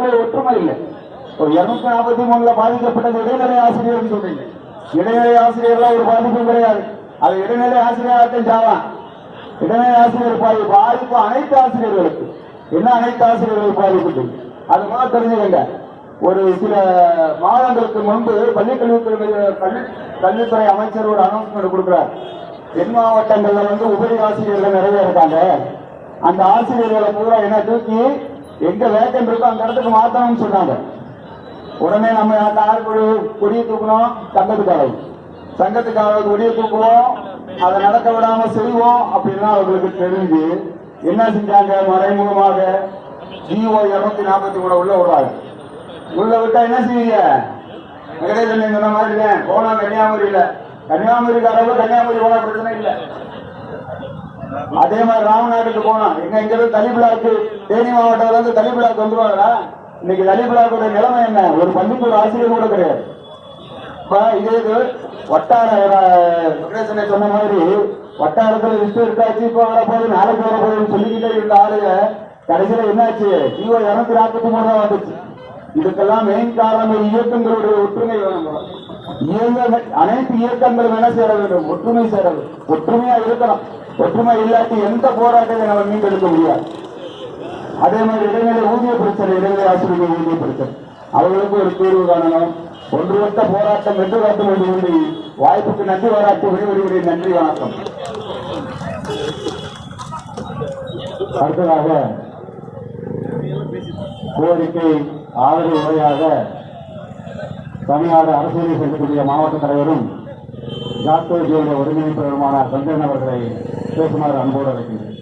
ஆசிரியர்களுக்குள்ள ஒற்றுமை இல்லை. ஒரு இருநூத்தி நாற்பத்தி மூணுல பாதிக்கப்பட்டது இடைநிலை ஆசிரியர் சொல்றீங்க இடைநிலை ஆசிரியர்லாம் ஒரு பாதிப்பும் கிடையாது. அது இடைநிலை ஆசிரியராகத்தான் சாவான் இடைநிலை ஆசிரியர் பாதி பாதிப்பு அனைத்து ஆசிரியர்களுக்கு. என்ன அனைத்து ஆசிரியர்களுக்கு பாதிப்பு அது மாதிரி தெரிஞ்சுக்கங்க. ஒரு சில மாதங்களுக்கு முன்பு பள்ளிக்கல்வித்துறை கல்வி கல்வித்துறை அமைச்சர் ஒரு அனௌன்ஸ்மெண்ட் கொடுக்குறார். தென் மாவட்டங்கள்ல வந்து உபரி ஆசிரியர்கள் நிறைய இருக்காங்க. அந்த ஆசிரியர்களை பூரா என்ன தூக்கி எங்க வேக்கன் இருக்கோ அந்த இடத்துக்கு மாத்தணும்னு சொன்னாங்க. உடனே நம்ம யார் கொடி கொடியை தூக்கணும் சங்கத்துக்காரவு சங்கத்துக்காரவு கொடியை தூக்குவோம் அதை நடக்க விடாம செய்வோம் அப்படின்னா அவர்களுக்கு தெரிஞ்சு என்ன செஞ்சாங்க? மறைமுகமாக ஜிஓ இருநூத்தி நாற்பத்தி மூணு உள்ள விடுறாங்க உள்ள விட்டா என்ன செய்வீங்க? வெங்கடேசன் சொன்ன மாதிரி போனா கன்னியாகுமரியில. கன்னியாகுமரிக்காரவங்க கன்னியாகுமரி போனா பிரச்சனை இல்லை. அதே மாதிரி ராமநாட்டுக்கு போனோம். எங்க இங்க இருந்து தனி பிளாக்கு தேனி மாவட்டத்துல இருந்து தனி பிளாக் வந்துருவாங்களா இன்னைக்கு தனி பிளாக்கோட நிலைமை என்ன? ஒரு பள்ளிக்கு ஒரு ஆசிரியர் கூட கிடையாது. இப்ப இதே இது வட்டார அஹ், சொன்ன மாதிரி வட்டாரத்துல லிஸ்ட் இருக்காச்சு இப்ப வர போது நாளைக்கு வர போதுன்னு சொல்லிக்கிட்டே இருந்த ஆளுங்க கடைசியில என்னாச்சு? ஜீவோ இருநூத்தி நாற்பத்தி மூணு தான் வந்துச்சு. இதுக்கெல்லாம் மெயின் காரணம் இயக்கங்களுடைய ஒற்றுமை வேணும் இயங்க அனைத்து இயக்கங்களும் என்ன சேர வேண்டும்? ஒற்றுமை சேர வேண்டும். ஒற்றுமையா இருக்கணும். ஒற்றுமை இல்லாட்டி எந்த போராட்டத்தை நம்ம மீண்டெடுக்க முடியாது. அதே மாதிரி இடைநிலை ஊதிய பிரச்சனை இடைநிலை ஆசிரியர்கள் ஊதிய பிரச்சனை அவர்களுக்கு ஒரு தீர்வு காணணும். ஒன்றுபட்ட போராட்டம் வென்று காட்ட வேண்டும் என்று வாய்ப்புக்கு நன்றி பாராட்டு விடைபெறுகிறேன் நன்றி வணக்கம். அடுத்ததாக கோரிக்கை ஆதரவு உரையாக தமிழ்நாடு அரசியலை செல்லக்கூடிய மாவட்ட தலைவரும் டாக்டர் ஜியோட ஒருங்கிணைப்பாளருமான சஞ்சயன் அவர்களை சிவகுமார் அன்போடு அழைக்கின்றேன்.